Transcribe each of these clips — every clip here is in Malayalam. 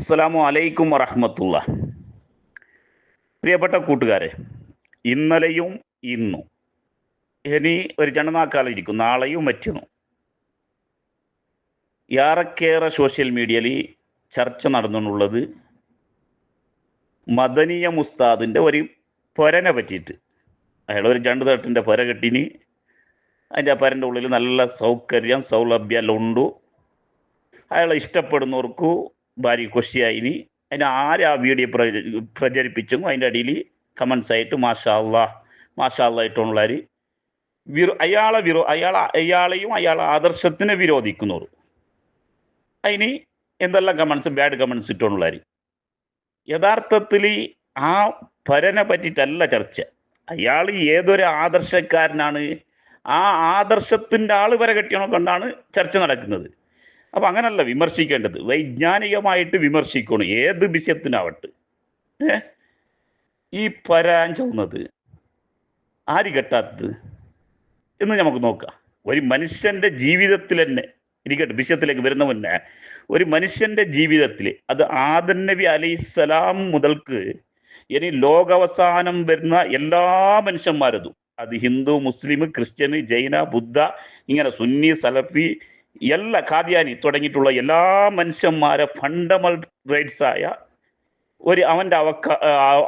അസ്സലാമു അലൈക്കും വറഹമത്തുള്ള പ്രിയപ്പെട്ട കൂട്ടുകാരെ ഇന്നലെയും ഇന്നും ഇനി ഒരു ജനനാക്കാലം ഇരിക്കും നാളെയും മറ്റുന്നു. ഏറെക്കേറെ സോഷ്യൽ മീഡിയയിൽ ചർച്ച നടന്നുള്ളത് മദനീയ മുസ്താദിന്റെ ഒരു പൊരനെ പറ്റിയിട്ട്. അയാൾ ഒരു രണ്ട് തട്ടിന്റെ പൊര കെട്ടിന് അതിന്റെ പരന്റെ ഉള്ളിൽ നല്ല സൗകര്യം സൗലഭ്യം എല്ലാം ഉണ്ട്. അയാളെ ഇഷ്ടപ്പെടുന്നവർക്കു ഭാര്യ കൊശിയായിനി അതിന് ആര് ആ വീഡിയോ പ്രചരിപ്പിച്ചു അതിന്റെ അടിയിൽ കമൻസ് ആയിട്ട് മാഷാ അള്ളാ മാഷാ അള്ളാ ഇട്ടുള്ളവർ അയാളെ വിറോ അയാൾ അയാളെയും അയാളെ ആദർശത്തിനെ വിരോധിക്കുന്നവർ. അതിന് എന്തെല്ലാം കമൻസ് ബാഡ് കമൻസ് ഇട്ടുള്ളവർ യഥാർത്ഥത്തിൽ ആ പരനെ പറ്റിയിട്ടല്ല ചർച്ച. അയാൾ ഏതൊരു ആദർശക്കാരനാണ് ആ ആദർശത്തിന്റെ ആൾ വരെ കെട്ടിയണോ കൊണ്ടാണ് ചർച്ച നടക്കുന്നത്. അപ്പം അങ്ങനല്ല വിമർശിക്കേണ്ടത്. വൈജ്ഞാനികമായിട്ട് വിമർശിക്കണം. ഏത് വിഷയത്തിനാവട്ടെ. ഏ? ഈ പരാൻ ചൊന്നത് ആര് കെട്ടാത്തത്? എന്ന് നമുക്ക് നോക്കാം. ഒരു മനുഷ്യന്റെ ജീവിതത്തിൽ തന്നെ ഇരിക്കട്ടെ വിഷയത്തിലേക്ക് വരുന്ന മുന്നേ ഒരു മനുഷ്യന്റെ ജീവിതത്തിൽ അത് ആദൻ നബി അലൈഹിസ്സലാം മുതൽക്ക് ഇനി ലോകാവസാനം വരുന്ന എല്ലാ മനുഷ്യന്മാരതും. അത് ഹിന്ദു മുസ്ലിം ക്രിസ്ത്യന് ജൈന ബുദ്ധ ഇങ്ങനെ സുന്നി സലഫി എല്ലാ കാദ്യാനി തുടങ്ങിയിട്ടുള്ള എല്ലാ മനുഷ്യന്മാരെ ഫണ്ടമെന്റൽ റൈറ്റ്സ് ആയ ഒരു അവന്റെ അവക്ക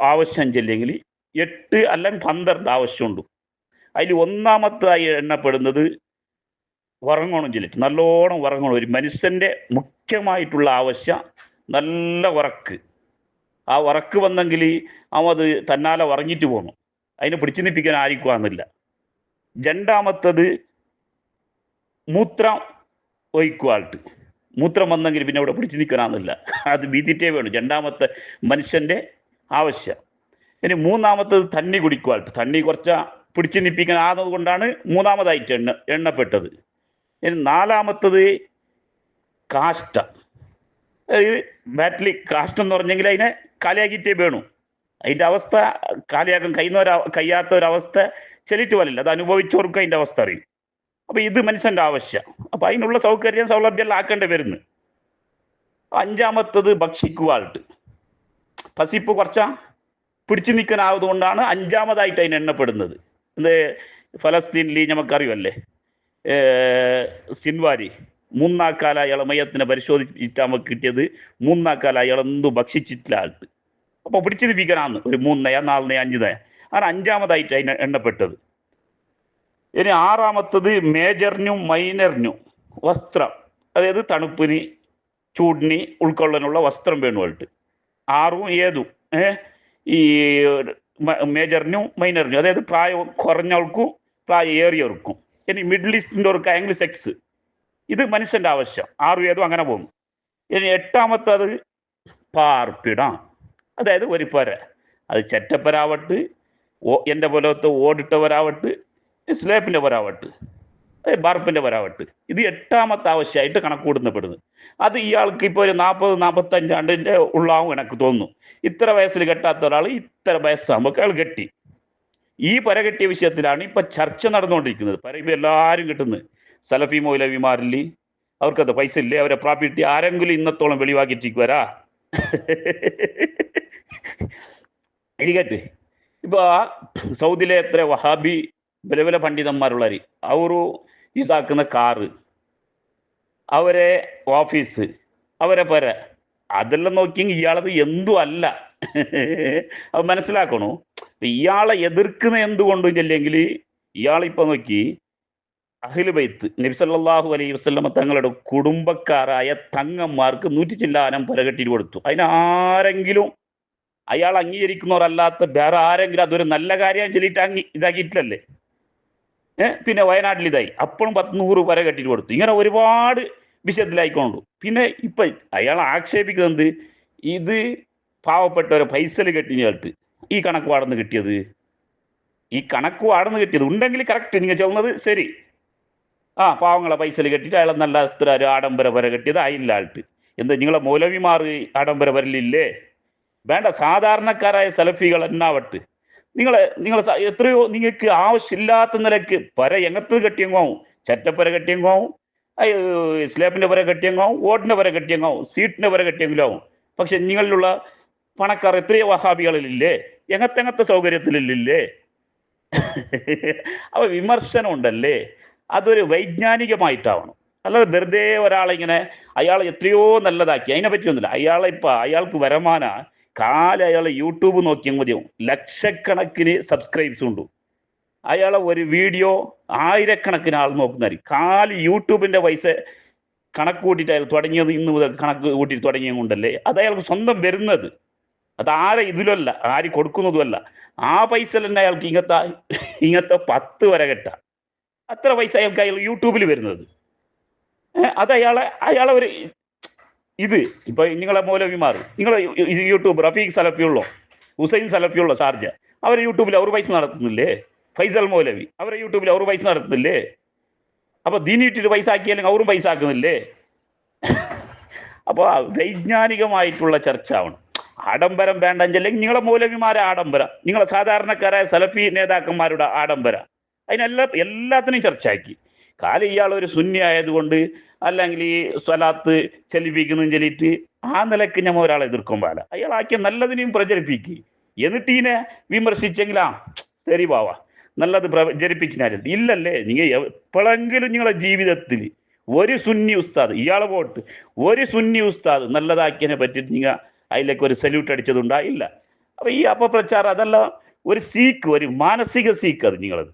ആവശ്യം ചെല്ലെങ്കിൽ എട്ട് അല്ലെങ്കിൽ പന്ത്രണ്ട് ആവശ്യമുണ്ട്. അതിൽ ഒന്നാമത്തായി എണ്ണപ്പെടുന്നത് ഉറങ്ങണം ചെല്ലിട്ട് നല്ലോണം ഉറങ്ങണം ഒരു മനുഷ്യന്റെ മുഖ്യമായിട്ടുള്ള ആവശ്യം നല്ല ഉറക്ക് ആ ഉറക്ക് വന്നെങ്കിൽ അവൻ അത് തന്നാലെ ഉറങ്ങിയിട്ട് പോകണം അതിനെ പിടിച്ചു നിൽപ്പിക്കാൻ ആയിരിക്കുവാന്നില്ല രണ്ടാമത്തത് മൂത്രം ഒഴിക്കുവാൾട്ട് മൂത്രം വന്നെങ്കിൽ പിന്നെ അവിടെ പിടിച്ചു നിൽക്കണമെന്നില്ല. അത് വീതിറ്റേ വേണം. രണ്ടാമത്തെ മനുഷ്യന്റെ ആവശ്യം. ഇനി മൂന്നാമത്തത് തണ്ണി കുടിക്കുവാൾട്ട് തണ്ണി കുറച്ച പിടിച്ചു നിൽപ്പിക്കാൻ ആകുന്നത് കൊണ്ടാണ് മൂന്നാമതായിട്ട് എണ്ണ എണ്ണപ്പെട്ടത്. ഇനി നാലാമത്തത് കാഷ്ട. ബാറ്റിൽ കാഷ്ടം എന്ന് പറഞ്ഞെങ്കിൽ അതിനെ കാലിയാക്കിയിട്ടേ വേണു. അതിന്റെ അവസ്ഥ കാലിയാക്കാൻ കഴിയുന്ന ഒരു കഴിയാത്ത ഒരവസ്ഥ ചെലിറ്റ് പോലില്ല അത് അനുഭവിച്ചവർക്ക് അതിന്റെ അവസ്ഥ അറിയും. അപ്പൊ ഇത് മനുഷ്യന്റെ ആവശ്യം. അപ്പൊ അതിനുള്ള സൗകര്യം സൗലഭ്യം എല്ലാം ആക്കേണ്ടി വരുന്നു. അഞ്ചാമത്തത് ഭക്ഷിക്കുവാൾട്ട് പസിപ്പ് കുറച്ച പിടിച്ചു നിൽക്കാനാവതുകൊണ്ടാണ് അഞ്ചാമതായിട്ട് അതിന് എണ്ണപ്പെടുന്നത്. ഇത് ഫലസ്തീനിൽ നമുക്കറിയുമല്ലേ? സിൻവാരി. മൂന്നാക്കാല അയാളെ മയത്തിനെ പരിശോധിച്ചിട്ട് നമുക്ക് കിട്ടിയത്. മൂന്നാക്കാല എന്തു ഭക്ഷിച്ചിട്ടില്ല ആൾക്ക് അപ്പോൾ പിടിച്ചു നിൽപ്പിക്കാനാണ് ഒരു മൂന്നയ നാലിനയ അഞ്ചിനയ. ആണ് അഞ്ചാമതായിട്ട് അതിന് എണ്ണപ്പെട്ടത്. ഇനി ആറാമത്തത് മേജറിനും മൈനറിനും വസ്ത്രം. അതായത് തണുപ്പിന് ചൂടിന് ഉൾക്കൊള്ളാനുള്ള വസ്ത്രം വേണമായിട്ട് ആറും ഏതും ഏ? ഈ മേജറിനും മൈനറിനും. അതായത് പ്രായം കുറഞ്ഞവർക്കും പ്രായം ഏറിയവർക്കും. ഇനി മിഡിൽ ഈസ്റ്റിന്റെ ഒരു ആംഗ്ലി സെക്സ്. ഇത് മനുഷ്യന്റെ ആവശ്യം. ആറും ഏതും അങ്ങനെ പോകും. ഇനി എട്ടാമത്തത് പാർപ്പിടം. അതായത് ഒരു പര. അത് ചെറ്റപ്പരാവട്ട് എന്റെ പോലത്തെ ഓടിട്ടവരാവട്ട് സ്ലേപ്പിന്റെ പരാവട്ട് ബാർപ്പിന്റെ പരാവട്ട് ഇത് എട്ടാമത്തെ ആവശ്യമായിട്ട് കണക്കൂടുന്നപ്പെടുന്നത് അത് ഇയാൾക്ക് ഇപ്പോൾ ഒരു നാൽപ്പത് നാൽപ്പത്തഞ്ചാണ്ടിന്റെ ഉള്ളാവും എനിക്ക് തോന്നുന്നു. ഇത്ര വയസ്സിൽ കെട്ടാത്ത ഒരാൾ ഇത്ര വയസ്സാകുമ്പോൾ അയാൾ കെട്ടി. ഈ പര കെട്ടിയ വിഷയത്തിലാണ് ഇപ്പം ചർച്ച നടന്നുകൊണ്ടിരിക്കുന്നത്. പര ഇപ്പം എല്ലാവരും കിട്ടുന്നത് സലഫി മൗലവിമാരിൽ അവർക്കത് പൈസ ഇല്ലേ? അവരെ പ്രോപ്പർട്ടി ആരെങ്കിലും ഇന്നത്തോളം വെളിവാക്കിയിട്ടിരിക്കുവരാ? ഇരിക്കട്ടെ ഇപ്പോൾ സൗദിയിലെ എത്ര വഹാബി പ്രവല പണ്ഡിതന്മാരുള്ള അരി അവർ ഇതാക്കുന്ന കാറ് അവരെ ഓഫീസ് അവരെ പര അതെല്ലാം നോക്കി ഇയാളത് എന്തും അല്ല. അത് മനസ്സിലാക്കണു. ഇയാളെ എതിർക്കുന്ന എന്തുകൊണ്ടും ചെല്ലെങ്കിൽ ഇയാളിപ്പോൾ നോക്കി അഹിലുബൈത്ത് നബിസല്ലാഹു അലൈ വസ്ലമ തങ്ങളുടെ കുടുംബക്കാരായ തങ്ങന്മാർക്ക് നൂറ്റി ചില്ലാനം പുരകെട്ടി കൊടുത്തു. അതിനാരെങ്കിലും അയാൾ അംഗീകരിക്കുന്നവരല്ലാത്ത വേറെ ആരെങ്കിലും അതൊരു നല്ല കാര്യം ചൊല്ലിയിട്ട് അംഗീ ഇതാക്കിയിട്ടില്ലല്ലേ? പിന്നെ വയനാട്ടിൽ ഇതായി. അപ്പോഴും പത്ത് നൂറ് വരെ കെട്ടിട്ട് കൊടുത്തു. ഇങ്ങനെ ഒരുപാട് വിഷയത്തിലായിക്കൊണ്ടു പിന്നെ ഇപ്പം അയാൾ ആക്ഷേപിക്കുന്നത് ഇത് പാവപ്പെട്ടവരെ പൈസയിൽ കെട്ടി കേട്ട് ഈ കണക്ക് വാടന്ന് കിട്ടിയത്. ഈ കണക്ക് വാടന്ന് കിട്ടിയത് ഉണ്ടെങ്കിൽ കറക്റ്റ് നിങ്ങൾ ചെന്നത് ശരി. ആ പാവങ്ങളെ പൈസയിൽ കെട്ടിയിട്ട് അയാൾ നല്ല അത്ര ഒരു ആഡംബര വര കെട്ടിയത് ആയില്ല ആൾട്ട് എന്താ നിങ്ങളെ മൗലവിമാർ ആഡംബര വരലില്ലേ? വേണ്ട സാധാരണക്കാരായ സെലഫികൾ എന്നാവട്ടെ. നിങ്ങളെ നിങ്ങൾ എത്രയോ നിങ്ങൾക്ക് ആവശ്യമില്ലാത്ത നിലയ്ക്ക് പര എങ്ങത്ത് കെട്ടിയെങ്കാവും ചറ്റപ്പര കെട്ടിയെങ്കാവും സ്ലേപ്പിന്റെ പര കെട്ടിയെങ്കാവും ഓടിന്റെ പര കെട്ടിയെങ്കാവും സീറ്റിന്റെ പര കെട്ടിയെങ്കിലും ആവും പക്ഷെ നിങ്ങളിലുള്ള പണക്കാർ എത്രയോ വഹാബികളിലില്ലേ? എങ്ങത്തെങ്ങത്തെ സൗകര്യത്തിലില്ലേ അപ്പൊ വിമർശനം ഉണ്ടല്ലേ അതൊരു വൈജ്ഞാനികമായിട്ടാവണം. അല്ലാതെ വെറുതെ ഒരാളെ ഇങ്ങനെ അയാൾ എത്രയോ നല്ലതാക്കി. അതിനെ പറ്റിയൊന്നുമില്ല അയാളെ ഇപ്പൊ അയാൾക്ക് വരമാന കാലം അയാൾ യൂട്യൂബ് നോക്കിയാൽ മതിയാവും. ലക്ഷക്കണക്കിന് സബ്സ്ക്രൈബ്സ് ഉണ്ട്. അയാളെ ഒരു വീഡിയോ ആയിരക്കണക്കിന് ആൾ നോക്കുന്നതായിരിക്കും. കാൽ യൂട്യൂബിന്റെ പൈസ കണക്ക് കൂട്ടിയിട്ട് അയാൾ തുടങ്ങിയത് ഇന്ന് മുതൽ കണക്ക് കൂട്ടിയിട്ട് തുടങ്ങിയത് കൊണ്ടല്ലേ അത് അയാൾക്ക് സ്വന്തം വരുന്നത്. അത് ആരെ ഇതിലല്ല ആര് കൊടുക്കുന്നതുമല്ല. ആ പൈസ തന്നെ അയാൾക്ക് ഇങ്ങനത്തെ ഇങ്ങനത്തെ പത്ത് വരെ കെട്ടാം. അത്ര പൈസ അയാൾക്ക് അയാൾ യൂട്യൂബിൽ വരുന്നത്. അത് അയാളെ അയാളെ ഒരു ഇത് ഇപ്പൊ നിങ്ങളെ മൗലവിമാർ നിങ്ങളെ യൂട്യൂബ് റഫീഖ് സലഫിയുള്ളോ ഹുസൈൻ സലഫിയുള്ളോ ഷാർജ? അവരെ യൂട്യൂബിൽ അവർ പൈസ നടത്തുന്നില്ലേ? ഫൈസൽ മൗലവി. അവരെ യൂട്യൂബിൽ അവർ പൈസ നടത്തുന്നില്ലേ? അപ്പൊ ദീനിട്ടിട്ട് പൈസ ആക്കിയാലും അവരും പൈസ ആക്കുന്നില്ലേ? അപ്പോൾ വൈജ്ഞാനികമായിട്ടുള്ള ചർച്ച ആവണം ആഡംബരം വേണ്ടെങ്കിൽ നിങ്ങളെ മൗലവിമാരെ ആഡംബര. നിങ്ങളെ സാധാരണക്കാരായ സലഫി നേതാക്കന്മാരുടെ ആഡംബര. അതിനെല്ലാം എല്ലാത്തിനും ചർച്ചയാക്കി. കാലം ഇയാൾ ഒരു സുന്നി ആയതുകൊണ്ട് അല്ലെങ്കിൽ ഈ സ്വലാത്ത് ചലിപ്പിക്കുന്നു ചൊല്ലിയിട്ട് ആ നിലയ്ക്ക് ഞമ്മ ഒരാളെ എതിർക്കും പാല അയാൾ ആക്കിയ നല്ലതിനെയും പ്രചരിപ്പിക്കുക എന്നിട്ട് ഇതിനെ വിമർശിച്ചെങ്കിൽ ആ ശരി ബാവ നല്ലത് പ്രചരിപ്പിച്ചിനായിരുന്നു ഇല്ലല്ലേ നിങ്ങൾ എപ്പോഴെങ്കിലും നിങ്ങളെ ജീവിതത്തിൽ ഒരു സുന്നി ഉസ്താദ് ഇയാളെ പോട്ട് ഒരു സുന്നി ഉസ്താദ് നല്ലതാക്കിയതിനെ പറ്റിയിട്ട് നിങ്ങൾ അതിലേക്ക് ഒരു സല്യൂട്ട് അടിച്ചതുണ്ടായില്ല അപ്പൊ ഈ അപപ്രചാരം അതല്ല ഒരു സീക്ക് ഒരു മാനസിക സീക്ക് അത് നിങ്ങളത്.